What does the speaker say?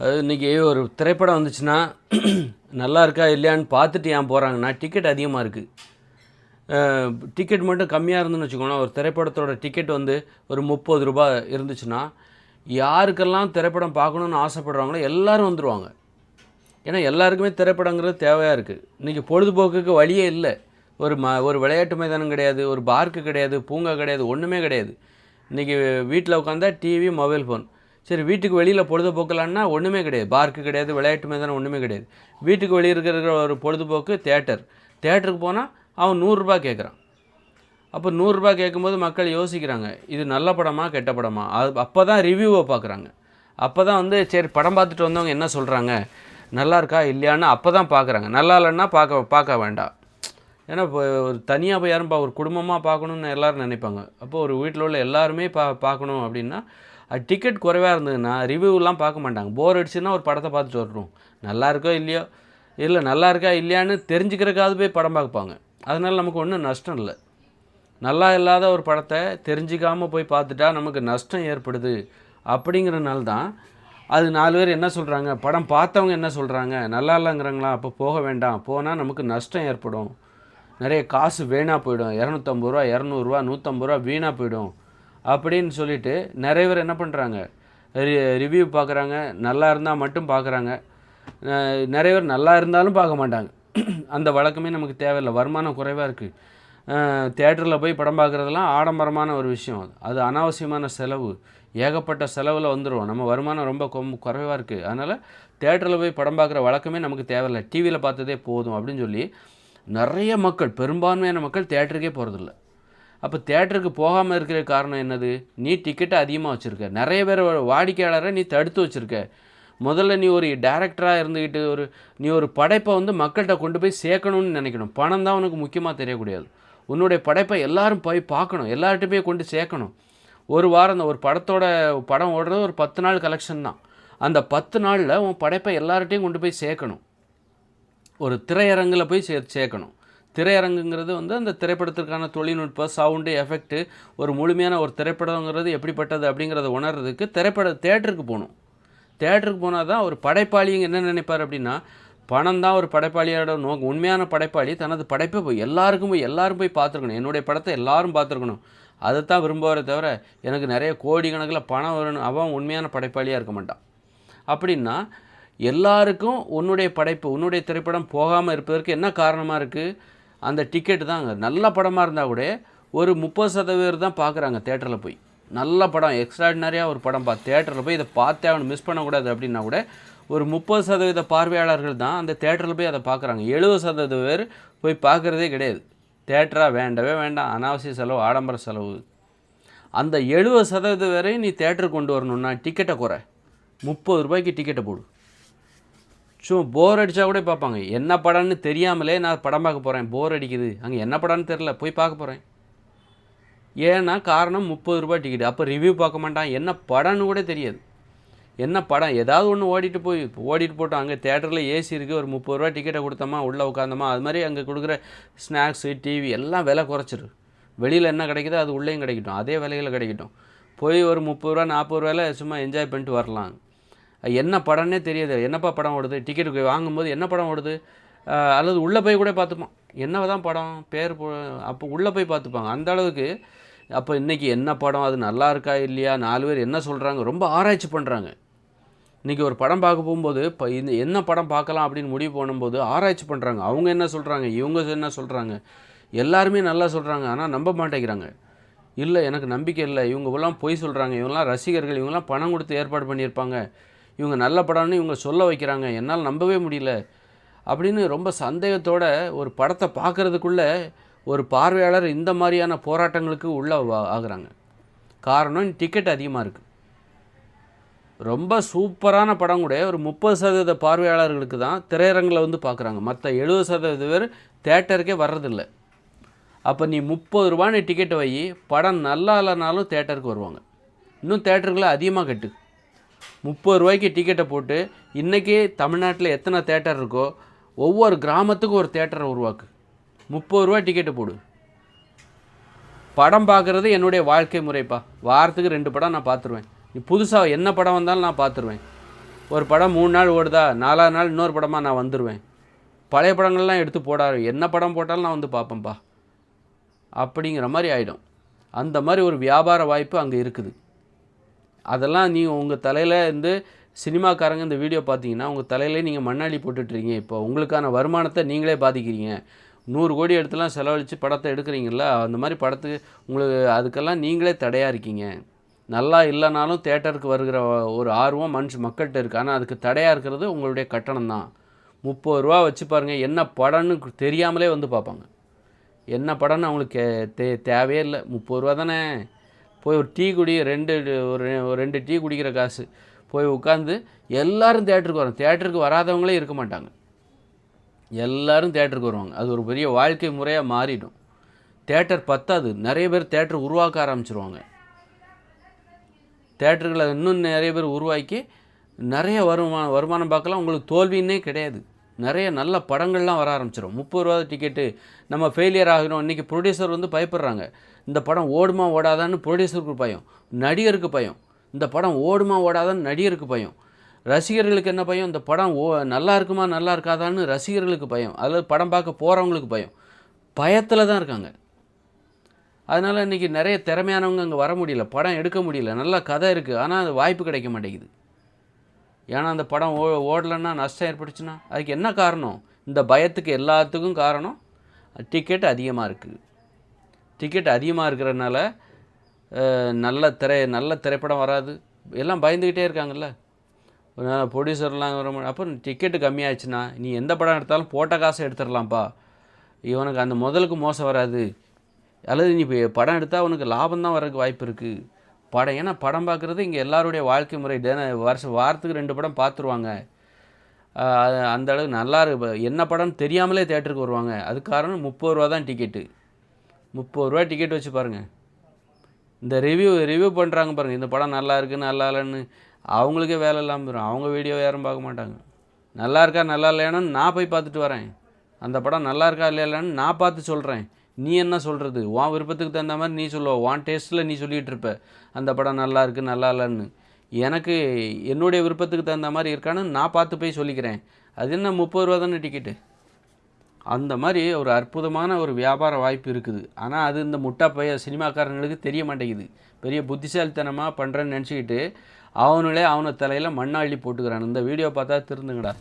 அது இன்றைக்கி ஒரு திரைப்படம் வந்துச்சுன்னா நல்லா இருக்கா இல்லையான்னு பார்த்துட்டு ஏன் போகிறாங்கன்னா டிக்கெட் அதிகமாக இருக்குது டிக்கெட் மட்டும் கம்மியாக இருந்துன்னு வச்சுக்கோங்களேன் ஒரு திரைப்படத்தோட டிக்கெட் வந்து ஒரு முப்பது ரூபாய் இருந்துச்சுன்னா யாருக்கெல்லாம் திரைப்படம் பார்க்கணுன்னு ஆசைப்படுறாங்களோ எல்லோரும் வந்துடுவாங்க ஏன்னா எல்லாருக்குமே திரைப்படங்கிறது தேவையாக இருக்குது இன்றைக்கி பொழுதுபோக்குக்கு வழியே இல்லை. ஒரு ம ஒரு விளையாட்டு மைதானம் கிடையாது ஒரு பார்க்கு கிடையாது பூங்கா கிடையாது ஒன்றுமே கிடையாது. இன்றைக்கி வீட்டில் உட்காந்தா டிவி மொபைல் ஃபோன் சரி வீட்டுக்கு வெளியில் பொழுதுபோக்கலான்னா ஒன்றுமே கிடையாது. பார்க்கு கிடையாது விளையாட்டு மைதானம் ஒன்றுமே கிடையாது. வீட்டுக்கு வெளியே இருக்கிற ஒரு பொழுதுபோக்கு தேட்டர் தேட்டருக்கு போனால் அவன் நூறுரூபா கேட்குறான் அப்போ நூறுரூபா கேட்கும்போது மக்கள் யோசிக்கிறாங்க இது நல்ல படமா கெட்ட படமா? அது அப்போ தான் ரிவ்யூவை பார்க்குறாங்க அப்போ தான் வந்து சரி படம் பார்த்துட்டு வந்தவங்க என்ன சொல்கிறாங்க நல்லா இருக்கா இல்லையான்னு அப்போ தான் பார்க்குறாங்க நல்லா இல்லைன்னா பார்க்க பார்க்க வேண்டாம். ஏன்னா இப்போ ஒரு தனியாக போய் யாரும் பா ஒரு குடும்பமாக பார்க்கணுன்னு எல்லாரும் நினைப்பாங்க. அப்போது ஒரு வீட்டில் உள்ள எல்லாருமே பா பார்க்கணும் அப்படின்னா அது டிக்கெட் குறைவாக இருந்ததுன்னா ரிவ்யூலாம் பார்க்க மாட்டாங்க. போர் அடிச்சுன்னா ஒரு படத்தை பார்த்துட்டு வரணும் நல்லா இருக்கோ இல்லையோ? இல்லை நல்லா இருக்கா இல்லையான்னு தெரிஞ்சுக்கிறக்காவது போய் படம் பார்ப்பாங்க. அதனால் நமக்கு ஒன்றும் நஷ்டம் இல்லை. நல்லா இல்லாத ஒரு படத்தை தெரிஞ்சிக்காமல் போய் பார்த்துட்டா நமக்கு நஷ்டம் ஏற்படுது. அப்படிங்கிறனால தான் அது நாலு பேர் என்ன சொல்கிறாங்க படம் பார்த்தவங்க என்ன சொல்கிறாங்க நல்லா இல்லைங்கிறாங்களா? அப்போ போக வேண்டாம். போனால் நமக்கு நஷ்டம் ஏற்படும். நிறைய காசு வீணாக போயிடும். இரநூத்தம்பது ரூபா இரநூறுவா நூற்றம்பது ரூபா வீணாக போயிடும். அப்படின்னு சொல்லிட்டு நிறைய பேர் என்ன பண்ணுறாங்க ரிவ்யூ பார்க்குறாங்க. நல்லா இருந்தால் மட்டும் பார்க்குறாங்க. நிறைய பேர் நல்லா இருந்தாலும் பார்க்க மாட்டாங்க. அந்த வழக்கமே நமக்கு தேவையில்லை. வருமானம் குறைவாக இருக்குது தேட்டரில் போய் படம் பார்க்குறதெல்லாம் ஆடம்பரமான ஒரு விஷயம் அது. அனாவசியமான செலவு. ஏகப்பட்ட செலவில் வந்துடும் நம்ம வருமானம் ரொம்ப கொம் குறைவாக இருக்குது அதனால் தேட்டரில் போய் படம் பார்க்குற வழக்கமே நமக்கு தேவையில்லை. டிவியில் பார்த்ததே போதும் அப்படின்னு சொல்லி நிறைய மக்கள் பெரும்பான்மையான மக்கள் தேட்டருக்கே போகிறதில்ல அப்போ தேட்டருக்கு போகாமல் இருக்கிற காரணம் என்னது? நீ டிக்கெட்டை அதிகமாக வச்சுருக்க. நிறைய பேர் வாடிக்கையாளரை நீ தடுத்து வச்சுருக்க. முதல்ல நீ ஒரு டேரக்டராக இருந்துக்கிட்டு ஒரு நீ ஒரு படைப்பை வந்து மக்கள்கிட்ட கொண்டு போய் சேர்க்கணும்னு நினைக்கணும். பணம் தான் உனக்கு முக்கியமாக தெரியக்கூடாது உன்னுடைய படைப்பை எல்லாரும் போய் பார்க்கணும். எல்லார்கிட்ட போய் கொண்டு சேர்க்கணும். ஒரு வாரம் அந்த ஒரு படத்தோட படம் ஓடுறது ஒரு பத்து நாள் கலெக்ஷன் தான். அந்த பத்து நாளில் உன் படைப்பை எல்லார்ட்டையும் கொண்டு போய் சேர்க்கணும். ஒரு திரையரங்கில் போய் சே சேர்க்கணும். திரையரங்குங்கிறது வந்து அந்த திரைப்படத்திற்கான தொழில்நுட்ப சவுண்டு எஃபெக்ட்டு ஒரு முழுமையான ஒரு திரைப்படங்கிறது எப்படிப்பட்டது அப்படிங்கிறத உணர்றதுக்கு திரைப்பட தேட்டருக்கு போகணும். தேட்டருக்கு போனால் தான் ஒரு படைப்பாளிங்க என்ன நினைப்பார் அப்படின்னா பணம் தான் ஒரு படைப்பாளியோட நோக்கம். உண்மையான படைப்பாளி தனது படைப்பை போய் எல்லாருக்கும் போய் எல்லாரும் போய் பார்த்துருக்கணும். என்னுடைய படத்தை எல்லாரும் பார்த்துருக்கணும். அதை தான் விரும்புவாரே தவிர எனக்கு நிறைய கோடி கணக்கில் பணம் வரணும் அவன் உண்மையான படைப்பாளியாக இருக்க மாட்டான். அப்படின்னா எல்லாருக்கும் உன்னுடைய படைப்பு உன்னுடைய திரைப்படம் போகாமல் இருப்பதற்கு என்ன காரணமாக இருக்குது அந்த டிக்கெட்டு அங்கே நல்ல படமாக இருந்தால் கூட ஒரு முப்பது சதவீதம் தான் பார்க்குறாங்க தேட்டரில் போய். நல்ல படம் எக்ஸ்ட்ராடினரியாக ஒரு படம் பா தேட்டரில் போய் இதை பார்த்தே அவனு மிஸ் பண்ணக்கூடாது அப்படின்னா கூட ஒரு முப்பது சதவீத பார்வையாளர்கள் தான் அந்த தேட்டரில் போய் அதை பார்க்குறாங்க எழுபது சதவீத பேர் போய் பார்க்குறதே கிடையாது. தேட்டராக வேண்டவே வேண்டாம். அனாவசிய செலவு ஆடம்பர செலவு. அந்த எழுபது சதவீதம் வரையும் நீ தேட்டருக்கு கொண்டு வரணுன்னா டிக்கெட்டை குறை. முப்பது ரூபாய்க்கு டிக்கெட்டை போடு. சும்மா போர் அடித்தா கூட பார்ப்பாங்க. என்ன படம்னு தெரியாமலே நான் படம் பார்க்க போகிறேன் போர் அடிக்குது. அங்கே என்ன படம்னு தெரில போய் பார்க்க போகிறேன் ஏன்னா காரணம் முப்பது ரூபாய் டிக்கெட் அப்போ ரிவ்யூ பார்க்க மாட்டான். என்ன படம்னு கூட தெரியாது. என்ன படம்? ஏதாவது ஒன்று ஓடிட்டு போய் ஓடிட்டு போட்டோம் அங்கே தேட்டரில் ஏசி இருக்குது ஒரு முப்பது ரூபா டிக்கெட்டை கொடுத்தோமா உள்ளே உட்காந்தோமா அது மாதிரி அங்கே கொடுக்குற ஸ்நாக்ஸு டிவி எல்லாம் விலை குறைச்சிரு. வெளியில் என்ன கிடைக்குதோ அது உள்ளேயும் கிடைக்கட்டும். அதே விலையில் கிடைக்கட்டும். போய் ஒரு முப்பது ரூபா நாற்பது ரூபாயில் சும்மா என்ஜாய் பண்ணிட்டு வரலாம். என்ன படம்னே தெரியாது. என்னப்பா படம் ஓடுது? டிக்கெட் வாங்கும்போது என்ன படம் ஓடுது? அல்லது உள்ளே போய் கூட பார்த்துப்பான் என்ன தான் படம்? பேர் அப்போ உள்ளே போய் பார்த்துப்பாங்க. அந்த அளவுக்கு அப்போ இன்றைக்கி என்ன படம்? அது நல்லா இருக்கா இல்லையா? நாலு பேர் என்ன சொல்கிறாங்க ரொம்ப ஆராய்ச்சி பண்ணுறாங்க இன்றைக்கி ஒரு படம் பார்க்க போகும்போது இப்போ இந்த என்ன படம் பார்க்கலாம் அப்படின்னு முடிவு பண்ணும்போது ஆராய்ச்சி பண்ணுறாங்க அவங்க என்ன சொல்கிறாங்க இவங்க என்ன சொல்கிறாங்க எல்லாருமே நல்லா சொல்கிறாங்க ஆனால் நம்ப மாட்டேங்கிறாங்க. இல்லை எனக்கு நம்பிக்கை இல்லை. இவங்கெல்லாம் பொய் சொல்கிறாங்க இவங்கெல்லாம் ரசிகர்கள் இவங்கெல்லாம் பணம் கொடுத்து ஏற்பாடு பண்ணியிருப்பாங்க. இவங்க நல்ல படம்னு இவங்க சொல்ல வைக்கிறாங்க என்னால் நம்பவே முடியல அப்படின்னு ரொம்ப சந்தேகத்தோட ஒரு படத்தை பார்க்குறதுக்குள்ளே ஒரு பார்வையாளர் இந்த மாதிரியான போராட்டங்களுக்கு உள்ளே ஆகுறாங்க. காரணம் டிக்கெட் அதிகமாக இருக்குது ரொம்ப சூப்பரான படம் கூட ஒரு முப்பது சதவீத பார்வையாளர்களுக்கு தான் திரையரங்கில் வந்து பார்க்குறாங்க. மற்ற எழுபது சதவீத பேர் தேட்டருக்கே வர்றதில்லை. அப்போ நீ முப்பது ரூபான்னு டிக்கெட்டை வை படம் நல்லா இல்லைனாலும் தேட்டருக்கு வருவாங்க. இன்னும் தேட்டருக்குள்ளே அதிகமாக கட்டு. முப்பது ரூபாய்க்கு டிக்கெட்டை போட்டு இன்றைக்கி தமிழ்நாட்டில் எத்தனை தேட்டர் இருக்கோ ஒவ்வொரு கிராமத்துக்கும் ஒரு தேட்டரை உருவாக்கு. முப்பது ரூபா டிக்கெட்டு போடு. படம் பார்க்குறது என்னுடைய வாழ்க்கை முறைப்பா. வாரத்துக்கு ரெண்டு படம் நான் பார்த்துருவேன். நீ புதுசாக என்ன படம் வந்தாலும் நான் பார்த்துருவேன். ஒரு படம் மூணு நாள் ஓடுதா நாலாவது நாள் இன்னொரு படமாக நான் வந்துடுவேன் பழைய படங்கள்லாம் எடுத்து போடாரு என்ன படம் போட்டாலும் நான் வந்து பார்ப்பேன்ப்பா அப்படிங்கிற மாதிரி ஆகிடும் அந்த மாதிரி ஒரு வியாபார வாய்ப்பு அங்கே இருக்குது. அதெல்லாம் நீங்கள் உங்கள் தலையில் இருந்து சினிமாக்காரங்க இந்த வீடியோ பார்த்தீங்கன்னா உங்கள் தலையிலே நீங்கள் மண்ணாடி போட்டுட்ருக்கீங்க இப்போ உங்களுக்கான வருமானத்தை நீங்களே பாதிக்கிறீங்க. நூறு கோடி எடுத்துலாம் செலவழித்து படத்தை எடுக்கிறீங்கள அந்த மாதிரி படத்துக்கு உங்களுக்கு அதுக்கெல்லாம் நீங்களே தடையாக இருக்கீங்க. நல்லா இல்லைனாலும் தேட்டருக்கு வருகிற ஒரு ஆர்வம் மனுஷ மக்கள்கிட்ட இருக்குது ஆனால் அதுக்கு தடையாக இருக்கிறது உங்களுடைய கட்டணம் தான். முப்பது ரூபா வச்சு பாருங்கள் என்ன படம்னு தெரியாமலே வந்து பார்ப்பாங்க. என்ன படம்னு அவங்களுக்கு தே தேவையே இல்லை. முப்பது ரூபா தானே? போய் ஒரு டீ குடி ரெண்டு ஒரு ரெண்டு டீ குடிக்கிற காசு. போய் உட்காந்து எல்லாரும் தேட்டருக்கு வரோம். தேட்டருக்கு வராதவங்களே இருக்க மாட்டாங்க. எல்லோரும் தேட்டருக்கு வருவாங்க. அது ஒரு பெரிய வாழ்க்கை முறையாக மாறிடும். தேட்டர் பத்தாது. நிறைய பேர் தேட்டர் உருவாக்க ஆரம்பிச்சிருவாங்க. தேட்டர்களை இன்னும் நிறைய பேர் உருவாக்கி நிறைய வருமானம் வருமானம் பார்க்கலாம். உங்களுக்கு தோல்வின்னே கிடையாது. நிறைய நல்ல படங்கள்லாம் வர ஆரம்பிச்சிடும் முப்பது ரூபா டிக்கெட்டு நம்ம ஃபெயிலியர் ஆகணும். இன்றைக்கி ப்ரொடியூசர் வந்து பயப்படுறாங்க. இந்த படம் ஓடுமா ஓடாதான்னு ப்ரொடியூசருக்கு பயம். நடிகருக்கு பயம். இந்த படம் ஓடுமா ஓடாதான்னு நடிகருக்கு பயம். ரசிகர்களுக்கு என்ன பயம்? இந்த படம் ஓ நல்லா இருக்குமா நல்லா இருக்காதான்னு ரசிகர்களுக்கு பயம். அதில் படம் பார்க்க போகிறவங்களுக்கு பயம். பயத்தில் தான் இருக்காங்க. அதனால் இன்றைக்கி நிறைய திறமையானவங்க அங்கே வர முடியல. படம் எடுக்க முடியல. நல்ல கதை இருக்குது ஆனால் அது வாய்ப்பு கிடைக்க மாட்டேங்குது. ஏன்னா அந்த படம் ஓ ஓடலைன்னா நஷ்டம் ஏற்பட்டுச்சுன்னா அதுக்கு என்ன காரணம்? இந்த பயத்துக்கு எல்லாத்துக்கும் காரணம் டிக்கெட் அதிகமாக இருக்குது. டிக்கெட் அதிகமாக இருக்கிறதுனால நல்ல திரை நல்ல திரைப்படம் வராது. எல்லாம் பயந்துக்கிட்டே இருக்காங்கல்ல. ப்ரொடியூசர்லாம் வர அப்போ டிக்கெட்டு கம்மியாச்சுன்னா நீ எந்த படம் எடுத்தாலும் போட்ட காசை எடுத்துடலாம்ப்பா. இவனுக்கு அந்த முதலுக்கு மோசம் வராது. அல்லது நீ இப்போ படம் எடுத்தால் உனக்கு லாபம் தான் வரக்கு வாய்ப்பு இருக்குது படம் ஏன்னா படம் பார்க்குறது இங்கே எல்லாருடைய வாழ்க்கை முறை. தின வருஷம் வாரத்துக்கு ரெண்டு படம் பார்த்துருவாங்க. அந்த அளவுக்கு நல்லா இருக்கு. என்ன படம்னு தெரியாமலே தேட்டருக்கு வருவாங்க. அது காரணம் முப்பது ரூபா தான் டிக்கெட்டு. முப்பது ரூபா டிக்கெட் வச்சு பாருங்கள் இந்த ரிவ்யூ ரிவ்யூ பண்ணுறாங்க பாருங்கள் இந்த படம் நல்லா இருக்கு நல்லா இல்லைன்னு. அவங்களுக்கே வேலை இல்லாமல் போயிடும் அவங்க வீடியோ யாரும் பார்க்க மாட்டாங்க. நல்லா இருக்கா நல்லா இல்லையானு நான் போய் பார்த்துட்டு வரேன். அந்த படம் நல்லா இருக்கா இல்லையா இல்லைன்னு நான் பார்த்து சொல்கிறேன் நீ என்ன சொல்கிறது உன் விருப்பத்துக்கு தகுந்த மாதிரி நீ சொல்லுவ. உன் டேஸ்ட்டில் நீ சொல்லிகிட்டு இருப்ப. அந்த படம் நல்லா இருக்குது நல்லா இல்லைன்னு. எனக்கு என்னுடைய விருப்பத்துக்கு தகுந்த மாதிரி இருக்கான்னு நான் பார்த்து போய் சொல்லிக்கிறேன். அது என்ன முப்பது ரூபா தானே டிக்கெட்டு அந்த மாதிரி ஒரு அற்புதமான ஒரு வியாபார வாய்ப்பு இருக்குது. ஆனால் அது இந்த முட்டா பைய சினிமாக்காரங்களுக்கு தெரிய மாட்டேங்குது. பெரிய புத்திசாலித்தனமாக பண்ணுறேன்னு நினச்சிக்கிட்டு அவனுளே அவனை தலையில் மண்ணாள்ளி போட்டுக்கிறான். இந்த வீடியோ பார்த்தா திருந்துங்கடா.